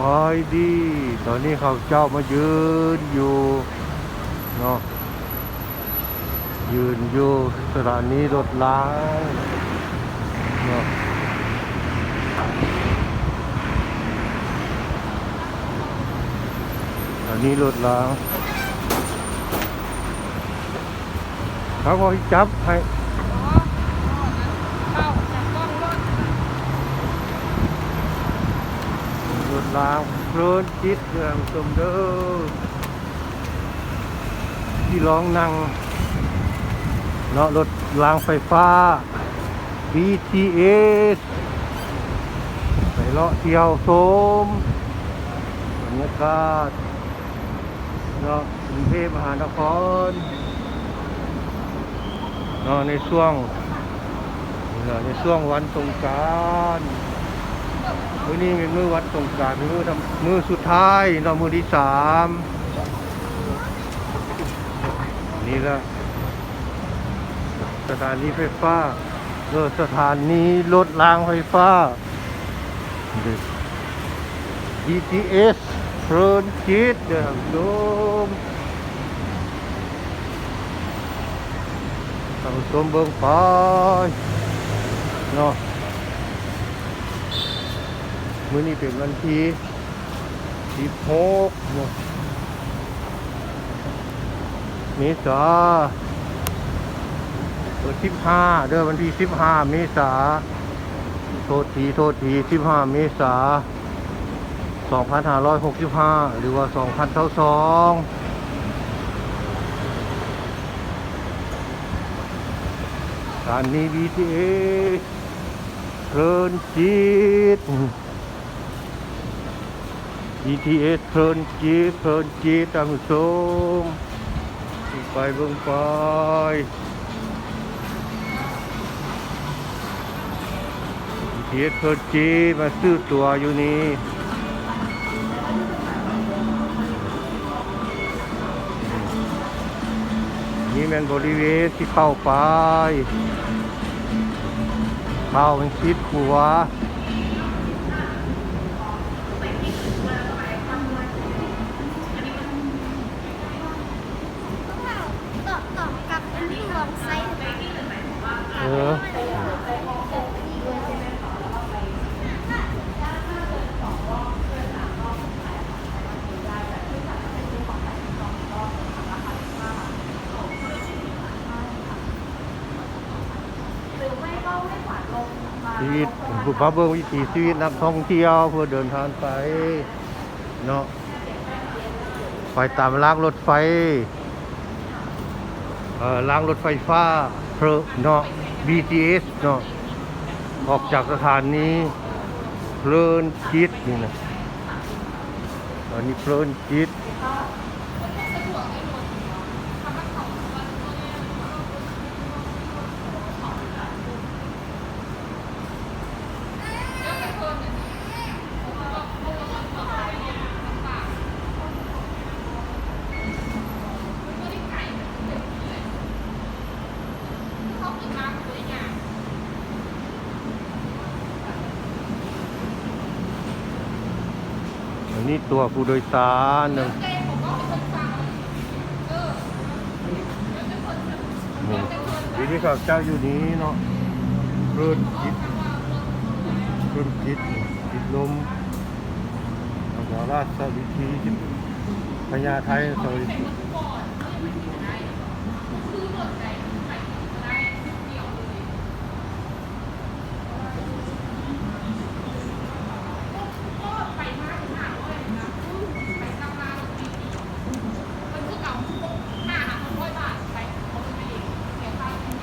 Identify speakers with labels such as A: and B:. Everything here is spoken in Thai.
A: อยดี ตอนนี้เขาเจ้ามายืนอยู่เนาะยืนอยู่สถานีรถล้างเนาะสถานีรถล้างเขาก็จับให้
B: เข้าจากกล้องรถ
A: รถ ล้างเพลินจิตเรื่องสมเด้อที่ร้องนั่งเนาะรถรางไฟฟ้า BTS ไปเลาะเที่ยวชมบรรยากาศเนาะกรุงเทพมหานครเนาะในช่วงเนาะในช่วงวันสงกราร มื้อนี้เป็นมือวันสงกรารมือทำมือสุดท้ายเนามือที่สามนี่ละสถานีไฟฟ้าเออสถานีรถรางไฟฟ้า BTS เพลินจิตเดือดดมทางสมเบิงไปเนาะ มื้อนี้เป็นวันที่16เนาะเมษาเออสิบห้าเดือนวันที่สิบห้าเมษาโทษทีโทษทีสิบห้าเมษาสองพันห้าร้อยหกสิบห้าหรือว่าสองพันเท่าสองการนี้ BTS เพลินจิต BTS เพลินจิตเพลินจิตตามชมไปเบิ่งไปเทียเพิร์จีมาซื้อตัวอยู่นี่นี่แมันบริเวณที่เข้าไปเข้ามันชิดหัว
C: ต่อต่อกับ อันที่รวมไซส์
A: เออชีวิตบุพเบิงวิถีชีวิตนักท่องเที่ยวเพื่อเดินทางไปเนาะไปตามรางรถไฟ รางรถไฟฟ้าเพลเนาะ BTS เนาะออกจากสถานีเพลินจิตนี่นะตอนนี้เพลินจิต นี่ตัวผู้โดยสารหนึ่งนี่ทีนี้ข้าเจ้าอยู่นี้เนาะรุ่นจิตรุ่นจิตจิตลมแล้วราชวิธีพญาไทยสวิต